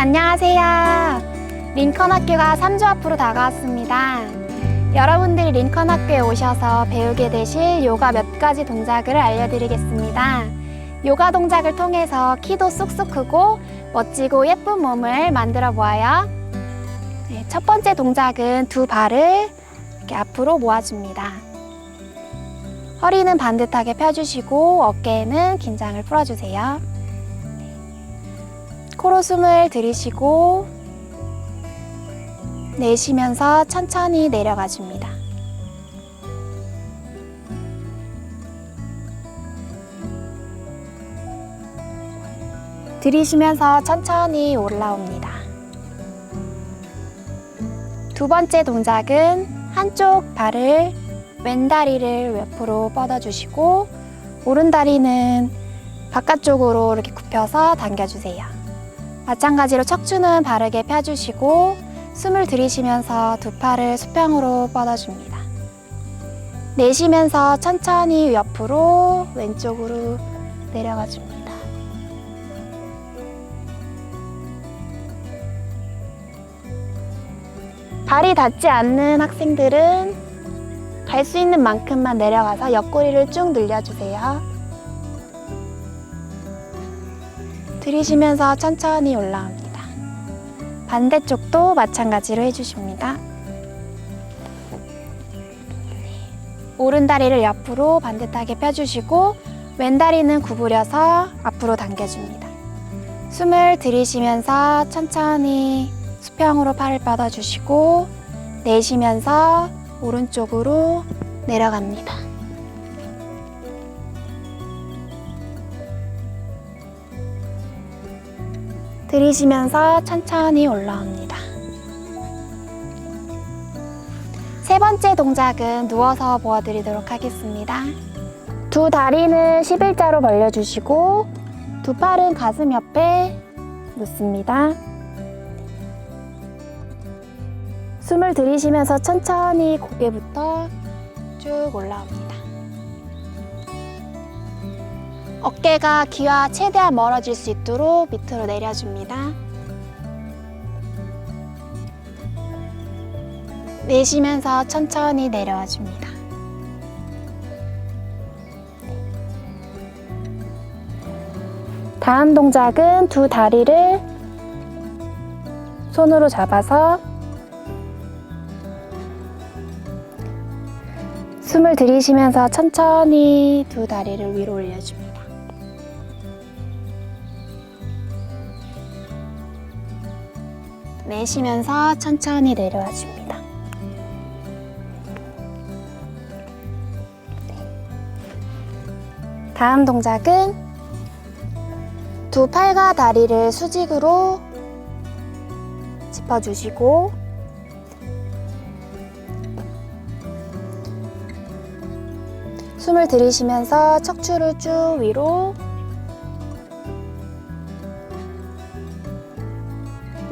안녕하세요. 링컨 학교가 3주 앞으로 다가왔습니다. 여러분들이 링컨 학교에 오셔서 배우게 되실 요가 몇 가지 동작을 알려드리겠습니다. 요가 동작을 통해서 키도 쑥쑥 크고 멋지고 예쁜 몸을 만들어 보아요. 네, 첫 번째 동작은 두 발을 이렇게 앞으로 모아줍니다. 허리는 반듯하게 펴주시고 어깨에는 긴장을 풀어주세요. 코로 숨을 들이쉬고 내쉬면서 천천히 내려가 줍니다. 들이쉬면서 천천히 올라옵니다. 두 번째 동작은 한쪽 발을 왼다리를 옆으로 뻗어주시고 오른다리는 바깥쪽으로 이렇게 굽혀서 당겨주세요. 마찬가지로 척추는 바르게 펴주시고 숨을 들이쉬면서 두 팔을 수평으로 뻗어줍니다. 내쉬면서 천천히 옆으로 왼쪽으로 내려가 줍니다. 발이 닿지 않는 학생들은 갈 수 있는 만큼만 내려가서 옆구리를 쭉 늘려주세요. 들이쉬면서 천천히 올라옵니다. 반대쪽도 마찬가지로 해주십니다. 오른 다리를 옆으로 반듯하게 펴주시고 왼 다리는 구부려서 앞으로 당겨줍니다. 숨을 들이쉬면서 천천히 수평으로 팔을 뻗어주시고 내쉬면서 오른쪽으로 내려갑니다. 들이쉬면서 천천히 올라옵니다. 세 번째 동작은 누워서 보여드리도록 하겠습니다. 두 다리는 11자로 벌려주시고 두 팔은 가슴 옆에 놓습니다. 숨을 들이쉬면서 천천히 고개부터 쭉 올라옵니다. 어깨가 귀와 최대한 멀어질 수 있도록 밑으로 내려줍니다. 내쉬면서 천천히 내려와 줍니다. 다음 동작은 두 다리를 손으로 잡아서 숨을 들이쉬면서 천천히 두 다리를 위로 올려줍니다. 내쉬면서 천천히 내려와 줍니다. 다음 동작은 두 팔과 다리를 수직으로 짚어주시고 숨을 들이쉬면서 척추를 쭉 위로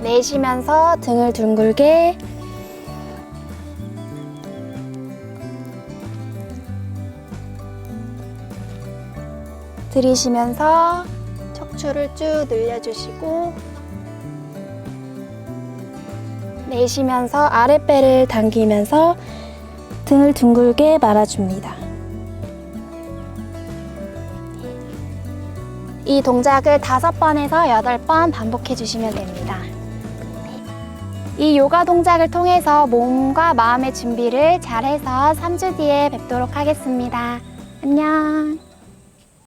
내쉬면서 등을 둥글게 들이쉬면서 척추를 쭉 늘려주시고 내쉬면서 아랫배를 당기면서 등을 둥글게 말아줍니다. 이 동작을 다섯 번에서 여덟 번 반복해 주시면 됩니다. 이 요가 동작을 통해서 몸과 마음의 준비를 잘해서 3주 뒤에 뵙도록 하겠습니다. 안녕.